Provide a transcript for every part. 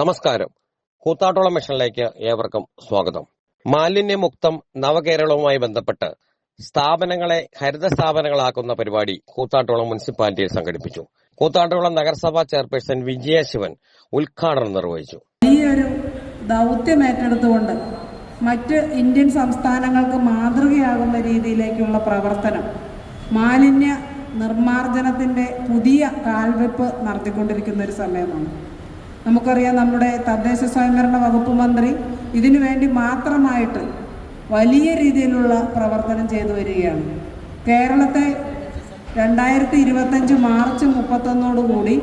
നമസ്കാരം. കൂത്താട്ടോളം മിഷനിലേക്ക് ഏവർക്കും സ്വാഗതം. മാലിന്യമുക്തം നവകേരളവുമായി ബന്ധപ്പെട്ട് സ്ഥാപനങ്ങളെ ഹരിത സ്ഥാപനങ്ങളാക്കുന്ന പരിപാടി കൂത്താട്ടോളം മുനിസിപ്പാലിറ്റിയിൽ സംഘടിപ്പിച്ചു. കൂത്താട്ടോളം നഗരസഭാ ചെയർപേഴ്സൺ വിജയശിവൻ ഉദ്ഘാടനം നിർവഹിച്ചു. വലിയൊരു ദൗത്യം ഏറ്റെടുത്തുകൊണ്ട് മറ്റ് ഇന്ത്യൻ സംസ്ഥാനങ്ങൾക്ക് മാതൃകയാകുന്ന രീതിയിലേക്കുള്ള പ്രവർത്തനം മാലിന്യ നിർമ്മാർജനത്തിന്റെ പുതിയ കാൽവെപ്പ് നടത്തിക്കൊണ്ടിരിക്കുന്ന ഒരു സമയമാണ്. നമുക്കറിയാം നമ്മുടെ തദ്ദേശ സ്വയംഭരണ വകുപ്പ് മന്ത്രി ഇതിനു വേണ്ടി മാത്രമായിട്ട് വലിയ രീതിയിലുള്ള പ്രവർത്തനം ചെയ്തു വരികയാണ്. കേരളത്തെ രണ്ടായിരത്തി ഇരുപത്തഞ്ച് മാർച്ച് മുപ്പത്തൊന്നോടുകൂടി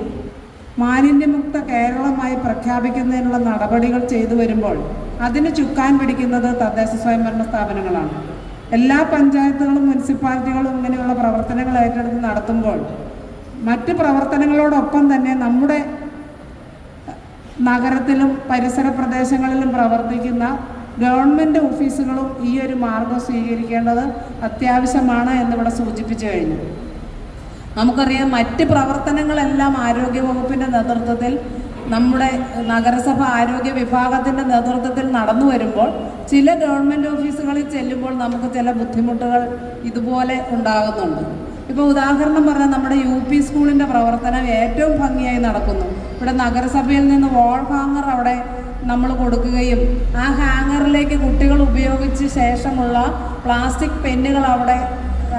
മാലിന്യമുക്ത കേരളമായി പ്രഖ്യാപിക്കുന്നതിനുള്ള നടപടികൾ ചെയ്തു വരുമ്പോൾ അതിന് ചുക്കാൻ പിടിക്കുന്നത് തദ്ദേശ സ്വയംഭരണ സ്ഥാപനങ്ങളാണ്. എല്ലാ പഞ്ചായത്തുകളും മുനിസിപ്പാലിറ്റികളും ഇങ്ങനെയുള്ള പ്രവർത്തനങ്ങൾ ഏറ്റെടുത്ത് നടത്തുമ്പോൾ മറ്റ് പ്രവർത്തനങ്ങളോടൊപ്പം തന്നെ നമ്മുടെ നഗരത്തിലും പരിസര പ്രദേശങ്ങളിലും പ്രവർത്തിക്കുന്ന ഗവൺമെന്റ് ഓഫീസുകളും ഈ ഒരു മാർഗം സ്വീകരിക്കേണ്ടത് അത്യാവശ്യമാണ് എന്നിവിടെ സൂചിപ്പിച്ചു കഴിഞ്ഞു. നമുക്കറിയാം മറ്റ് പ്രവർത്തനങ്ങളെല്ലാം ആരോഗ്യ വകുപ്പിന്റെ നേതൃത്വത്തിൽ നമ്മുടെ നഗരസഭ ആരോഗ്യ വിഭാഗത്തിന്റെ നേതൃത്വത്തിൽ നടന്നു വരുമ്പോൾ ചില ഗവൺമെന്റ് ഓഫീസുകളിൽ ചെല്ലുമ്പോൾ നമുക്ക് ചില ബുദ്ധിമുട്ടുകൾ ഇതുപോലെ ഉണ്ടാകുന്നുണ്ട്. ഇപ്പോൾ ഉദാഹരണം പറഞ്ഞാൽ നമ്മുടെ യു പി സ്കൂളിന്റെ പ്രവർത്തനം ഏറ്റവും ഭംഗിയായി നടക്കുന്നു. ഇവിടെ നഗരസഭയിൽ നിന്ന് വോൾ ഹാങ്ങർ അവിടെ നമ്മൾ കൊടുക്കുകയും ആ ഹാങ്ങറിലേക്ക് കുട്ടികൾ ഉപയോഗിച്ച ശേഷമുള്ള പ്ലാസ്റ്റിക് പെന്നുകൾ അവിടെ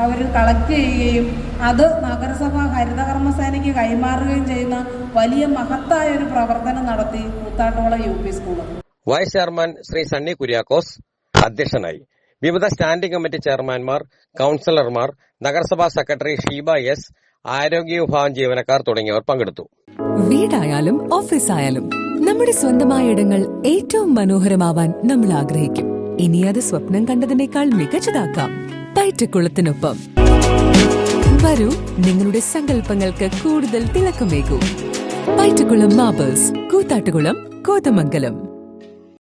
അവർ കളക്ട് ചെയ്യുകയും അത് നഗരസഭ ഹരിതകർമ്മസേനയ്ക്ക് കൈമാറുകയും ചെയ്യുന്ന വലിയ മഹത്തായ ഒരു പ്രവർത്തനം നടത്തി കൂത്താട്ടോള U P school vice chairman Shri Sunny Kuriakose അധ്യക്ഷനായി. വിവിധ സ്റ്റാൻഡിംഗ് കമ്മിറ്റി ചെയർമാൻമാർ കൌൺസിലർമാർ നഗരസഭാ സെക്രട്ടറി ഷീബ എസ് ആരോഗ്യ വിഭാഗം ജീവനക്കാർ തുടങ്ങിയവർ പങ്കെടുത്തു. വീടായാലും ഓഫീസായാലും നമ്മുടെ സ്വന്തമായ ഇടങ്ങൾ ഏറ്റവും മനോഹരമാവാൻ നമ്മൾ ആഗ്രഹിക്കും. ഇനി അത് സ്വപ്നം കണ്ടതിനേക്കാൾ മികച്ചതാക്കാം. പയറ്റക്കുളത്തിനൊപ്പം വരൂ നിങ്ങളുടെ സങ്കല്പങ്ങൾക്ക് കൂടുതൽ തിളക്കമേകൂ. പയറ്റക്കുളം മാബേഴ്സ് കൂത്താട്ടുകുളം കോതമംഗലം.